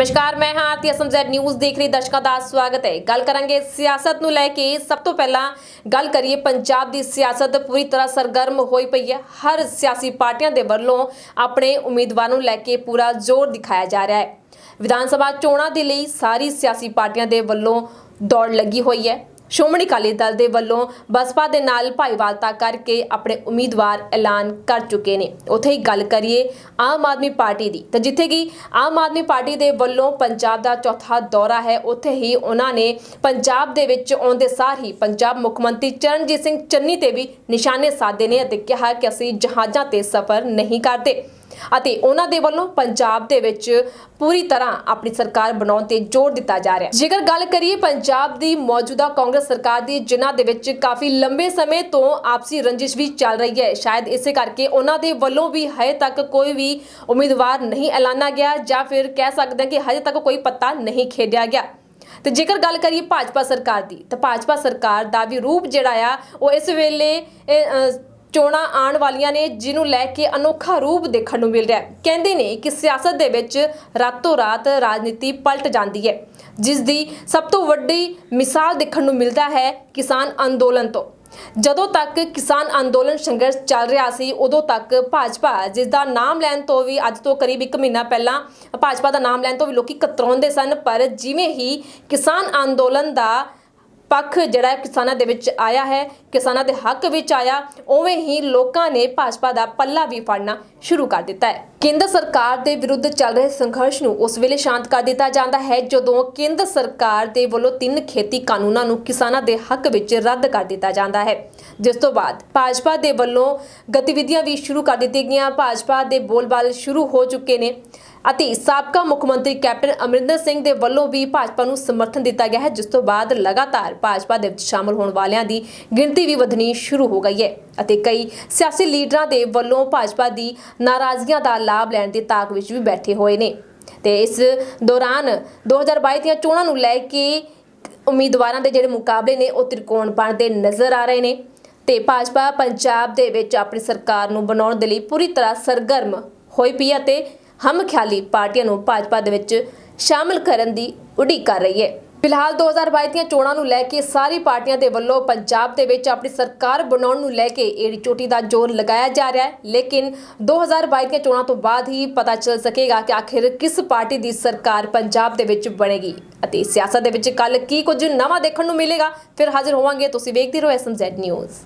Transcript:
ਨਮਸਕਾਰ, ਮੈਂ ਹਾਂ ਆਰਤੀ ਅਸਮਜ਼ੈਡ ਨਿਊਜ਼, ਦੇਖ ਰਹੀ ਦਰਸ਼ਕਾਂ ਦਾ ਸਵਾਗਤ ਹੈ। ਗੱਲ ਕਰਾਂਗੇ ਸਿਆਸਤ ਨੂੰ ਲੈ ਕੇ। ਸਭ ਤੋਂ ਪਹਿਲਾਂ ਗੱਲ ਕਰੀਏ ਪੰਜਾਬ ਦੀ ਸਿਆਸਤ, ਪੂਰੀ ਤਰ੍ਹਾਂ ਸਰਗਰਮ ਹੋਈ ਪਈ ਹੈ। ਹਰ ਸਿਆਸੀ ਪਾਰਟੀਆਂ ਦੇ ਵੱਲੋਂ ਆਪਣੇ ਉਮੀਦਵਾਰ ਨੂੰ ਲੈ ਕੇ ਪੂਰਾ ਜ਼ੋਰ ਦਿਖਾਇਆ ਜਾ ਰਿਹਾ ਹੈ। ਵਿਧਾਨ ਸਭਾ ਚੋਣਾਂ ਦੇ ਲਈ ਸਾਰੀ ਸਿਆਸੀ ਪਾਰਟੀਆਂ ਦੇ ਵੱਲੋਂ ਦੌੜ ਲੱਗੀ ਹੋਈ ਹੈ। ਸ਼੍ਰੋਮਣੀ ਅਕਾਲੀ ਦਲ ਦੇ ਵੱਲੋਂ ਬਸਪਾ ਦੇ ਨਾਲ ਭਾਈਵਾਲਤਾ ਕਰਕੇ ਆਪਣੇ ਉਮੀਦਵਾਰ ਐਲਾਨ ਕਰ ਚੁੱਕੇ ਨੇ। ਉੱਥੇ ਹੀ ਗੱਲ ਕਰੀਏ ਆਮ ਆਦਮੀ ਪਾਰਟੀ ਦੀ, ਤਾਂ ਜਿੱਥੇ ਕਿ ਆਮ ਆਦਮੀ ਪਾਰਟੀ ਦੇ ਵੱਲੋਂ ਪੰਜਾਬ ਦਾ ਚੌਥਾ ਦੌਰਾ ਹੈ, ਉੱਥੇ ਹੀ ਉਹਨਾਂ ਨੇ ਪੰਜਾਬ ਦੇ ਵਿੱਚ ਆਉਂਦੇ ਸਾਰ ਹੀ ਪੰਜਾਬ ਮੁੱਖ ਮੰਤਰੀ ਚਰਨਜੀਤ ਸਿੰਘ ਚੰਨੀ ਤੇ ਵੀ ਨਿਸ਼ਾਨੇ ਸਾਧੇ ਨੇ ਅਤੇ ਕਿਹਾ ਕਿ ਅਸੀਂ ਜਹਾਜ਼ਾਂ ਤੇ ਸਫ਼ਰ ਨਹੀਂ ਕਰਦੇ। ਅਤੇ ਉਹਨਾਂ ਦੇ ਵੱਲੋਂ ਪੰਜਾਬ ਦੇ ਵਿੱਚ ਪੂਰੀ ਤਰ੍ਹਾਂ ਆਪਣੀ ਸਰਕਾਰ ਬਣਾਉਣ ਤੇ ਜ਼ੋਰ ਦਿੱਤਾ ਜਾ ਰਿਹਾ ਹੈ। ਜੇਕਰ ਗੱਲ ਕਰੀਏ ਪੰਜਾਬ ਦੀ ਮੌਜੂਦਾ ਕਾਂਗਰਸ ਸਰਕਾਰ ਦੀ, ਜਿਨ੍ਹਾਂ ਦੇ ਵਿੱਚ ਕਾਫੀ ਲੰਬੇ ਸਮੇਂ ਤੋਂ ਆਪਸੀ ਰੰਜਿਸ਼ ਵੀ ਚੱਲ ਰਹੀ ਹੈ, ਸ਼ਾਇਦ ਇਸੇ ਕਰਕੇ ਉਹਨਾਂ ਦੇ ਵੱਲੋਂ ਵੀ ਹਜੇ ਤੱਕ ਕੋਈ ਵੀ ਉਮੀਦਵਾਰ ਨਹੀਂ ਐਲਾਨਾ ਗਿਆ ਜਾਂ ਫਿਰ ਕਹਿ ਸਕਦੇ ਹਾਂ ਕਿ ਹਜੇ ਤੱਕ ਕੋਈ ਪੱਤਾ ਨਹੀਂ ਖੇਡਿਆ ਗਿਆ। ਤੇ ਜੇਕਰ ਗੱਲ ਕਰੀਏ ਭਾਜਪਾ ਸਰਕਾਰ ਦੀ, ਤਾਂ ਭਾਜਪਾ ਸਰਕਾਰ ਦਾ ਵੀ ਰੂਪ ਜਿਹੜਾ ਆ, ਉਹ ਇਸ ਵੇਲੇ ਚੋਣਾਂ ਆਉਣ ਵਾਲੀਆਂ ਨੇ, ਜਿਹਨੂੰ ਲੈ ਕੇ ਅਨੋਖਾ ਰੂਪ ਦੇਖਣ ਨੂੰ ਮਿਲ ਰਿਹਾ ਹੈ। ਕਹਿੰਦੇ ਨੇ ਕਿ ਸਿਆਸਤ ਦੇ ਵਿੱਚ ਰਾਤੋਂ ਰਾਤ ਰਾਜਨੀਤੀ ਪਲਟ ਜਾਂਦੀ ਹੈ ਜਿਸ ਦੀ ਸਭ ਤੋਂ ਵੱਡੀ ਮਿਸਾਲ ਦੇਖਣ ਨੂੰ ਮਿਲਦਾ ਹੈ ਕਿਸਾਨ ਅੰਦੋਲਨ ਤੋਂ। ਜਦੋਂ ਤੱਕ ਕਿਸਾਨ ਅੰਦੋਲਨ ਸੰਘਰਸ਼ ਚੱਲ ਰਿਹਾ ਸੀ, ਉਦੋਂ ਤੱਕ ਭਾਜਪਾ ਜਿਸ ਦਾ ਨਾਮ ਲੈਣ ਤੋਂ ਵੀ ਅੱਜ ਤੋਂ ਕਰੀਬ 1 ਮਹੀਨਾ ਪਹਿਲਾਂ ਭਾਜਪਾ ਦਾ ਨਾਮ ਲੈਣ ਤੋਂ ਵੀ ਲੋਕੀ ਕਤਰਾਉਂਦੇ ਸਨ, ਪਰ ਜਿਵੇਂ ਹੀ ਕਿਸਾਨ ਅੰਦੋਲਨ ਦਾ ਪੱਖ ਜਿਹੜਾ ਕਿਸਾਨਾਂ ਦੇ ਵਿੱਚ ਆਇਆ ਹੈ, ਕਿਸਾਨਾਂ ਦੇ ਹੱਕ ਵਿੱਚ ਆਇਆ, ਉਵੇਂ ਹੀ ਲੋਕਾਂ ਨੇ ਭਾਜਪਾ ਦਾ ਪੱਲਾ ਵੀ ਫੜਨਾ ਸ਼ੁਰੂ ਕਰ ਦਿੱਤਾ ਹੈ। ਕੇਂਦਰ ਸਰਕਾਰ ਦੇ ਵਿਰੁੱਧ ਚੱਲ ਰਹੇ ਸੰਘਰਸ਼ ਨੂੰ ਉਸ ਵੇਲੇ ਸ਼ਾਂਤ ਕਰ ਦਿੱਤਾ ਜਾਂਦਾ ਹੈ, ਜਦੋਂ ਕੇਂਦਰ ਸਰਕਾਰ ਦੇ ਵੱਲੋਂ ਤਿੰਨ ਖੇਤੀ ਕਾਨੂੰਨਾਂ ਨੂੰ ਕਿਸਾਨਾਂ ਦੇ ਹੱਕ ਵਿੱਚ ਰੱਦ ਕਰ ਦਿੱਤਾ ਜਾਂਦਾ ਹੈ। ਜਿਸ ਤੋਂ ਬਾਅਦ ਭਾਜਪਾ ਦੇ ਵੱਲੋਂ ਗਤੀਵਿਧੀਆਂ ਵੀ ਸ਼ੁਰੂ ਕਰ ਦਿੱਤੀਆਂ ਗਈਆਂ। ਭਾਜਪਾ ਦੇ ਬੋਲਬਾਲ ਸ਼ੁਰੂ ਹੋ ਚੁੱਕੇ ਨੇ। ਅਤੇ ਸਾਬਕਾ ਮੁੱਖ ਮੰਤਰੀ ਕੈਪਟਨ ਅਮਰਿੰਦਰ ਸਿੰਘ ਦੇ ਵੱਲੋਂ ਵੀ ਭਾਜਪਾ ਨੂੰ ਸਮਰਥਨ ਦਿੱਤਾ ਗਿਆ ਹੈ, ਜਿਸ ਤੋਂ ਬਾਅਦ ਲਗਾਤਾਰ ਭਾਜਪਾ ਦੇ ਵਿੱਚ ਸ਼ਾਮਲ ਹੋਣ ਵਾਲਿਆਂ ਦੀ ਗਿਣਤੀ ਵੀ ਵਧਣੀ ਸ਼ੁਰੂ ਹੋ ਗਈ ਹੈ ਅਤੇ ਕਈ ਸਿਆਸੀ ਲੀਡਰਾਂ ਦੇ ਵੱਲੋਂ ਭਾਜਪਾ ਦੀ ਨਾਰਾਜ਼ਗੀਆਂ ਦਾ ਲਾਭ ਲੈਣ ਦੀ ਤਾਕ ਵਿੱਚ ਵੀ ਬੈਠੇ ਹੋਏ ਨੇ। ਤੇ ਇਸ ਦੌਰਾਨ 2022 ਦੀਆਂ ਚੋਣਾਂ ਨੂੰ ਲੈ ਕੇ ਉਮੀਦਵਾਰਾਂ ਦੇ ਜਿਹੜੇ ਮੁਕਾਬਲੇ ਨੇ, ਉਹ ਤ੍ਰਿਕੋਣ ਬਣਦੇ ਨਜ਼ਰ ਆ ਰਹੇ ਨੇ। ਤੇ ਭਾਜਪਾ ਪੰਜਾਬ ਦੇ ਵਿੱਚ ਆਪਣੀ ਸਰਕਾਰ ਨੂੰ ਬਣਾਉਣ ਦੇ ਲਈ ਪੂਰੀ ਤਰ੍ਹਾਂ ਸਰਗਰਮ ਹੋਈ ਪਈ ਅਤੇ ਤੇ ਹਮ ਖਿਆਲੀ ਪਾਰਟੀਆਂ ਨੂੰ ਭਾਜਪਾ ਦੇ ਵਿੱਚ ਸ਼ਾਮਲ ਕਰਨ ਦੀ ਉਡੀਕ ਕਰ ਰਹੀ ਹੈ। ਫਿਲਹਾਲ 2022 ਦੀਆਂ ਚੋਣਾਂ ਨੂੰ ਲੈ ਕੇ ਸਾਰੀ ਪਾਰਟੀਆਂ ਦੇ ਵੱਲੋਂ ਪੰਜਾਬ ਦੇ ਵਿੱਚ ਆਪਣੀ ਸਰਕਾਰ ਬਣਾਉਣ ਨੂੰ ਲੈ ਕੇ ਏੜੀ ਚੋਟੀ ਦਾ ਜ਼ੋਰ ਲਗਾਇਆ ਜਾ ਰਿਹਾ ਹੈ। ਲੇਕਿਨ 2022 ਦੀਆਂ ਚੋਣਾਂ ਤੋਂ ਬਾਅਦ ਹੀ ਪਤਾ ਚੱਲ ਸਕੇਗਾ ਕਿ ਆਖਿਰ ਕਿਸ ਪਾਰਟੀ ਦੀ ਸਰਕਾਰ ਪੰਜਾਬ ਦੇ ਵਿੱਚ ਬਣੇਗੀ। ਅਤੇ ਸਿਆਸਤ ਦੇ ਵਿੱਚ ਕੱਲ ਕੀ ਕੁਝ ਨਵਾਂ ਦੇਖਣ ਨੂੰ ਮਿਲੇਗਾ, ਫਿਰ ਹਾਜ਼ਰ ਹੋਵਾਂਗੇ। ਤੁਸੀਂ ਵੇਖਦੇ ਰਹੋ ਐਸਐਮਜ਼ੈਡ ਨਿਊਜ਼।